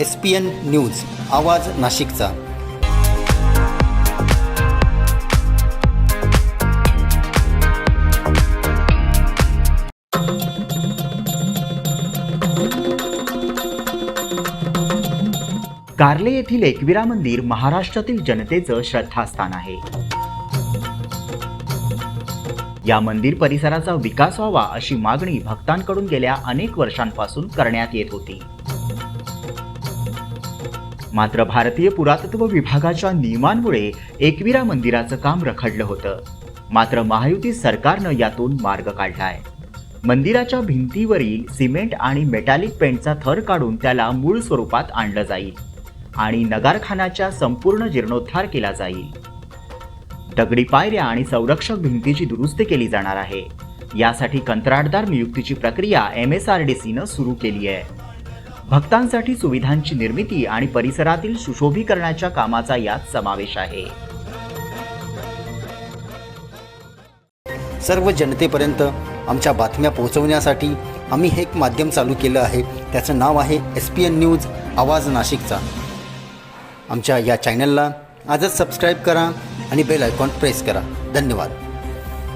S P N news आवाज नाशिकचा. कार्ले येथील एकविरा मंदिर महाराष्ट्रातील जनतेचं श्रद्धास्थान आहे. या मंदिर परिसराचा विकास व्हावा अशी मागणी भक्तांकडून गेल्या अनेक वर्षांपासून करण्यात येत होती. मात्र भारतीय पुरातत्व विभागाच्या नियमांमुळे एकविरा मंदिराचं काम रखडलं होतं. मात्र महायुती सरकारनं यातून मार्ग काढलाय. मंदिराच्या भिंतीवरील सिमेंट आणि मेटॅलिक पेंटचा थर काढून त्याला मूळ स्वरूपात आणलं जाईल आणि नगारखानाच्या संपूर्ण जीर्णोद्धार केला जाईल. दगडी पायऱ्या आणि संरक्षक भिंतीची दुरुस्ती केली जाणार आहे. यासाठी कंत्राटदार नियुक्तीची प्रक्रिया एम एस आर डी सीनं सुरू केली आहे. भक्तांसाठी सुविधांची निर्मिती आणि परिसरातील सुशोभीकरणाच्या कामाचा यात समावेश आहे. सर्व जनतेपर्यंत आमच्या बातम्या पोहोचवण्यासाठी आम्ही हे एक माध्यम चालू केलं आहे. त्याचं नाव आहे एस पी एन न्यूज आवाज नाशिकचा. आमच्या या चॅनलला आजच सबस्क्राईब करा आणि बेल आयकॉन प्रेस करा. धन्यवाद.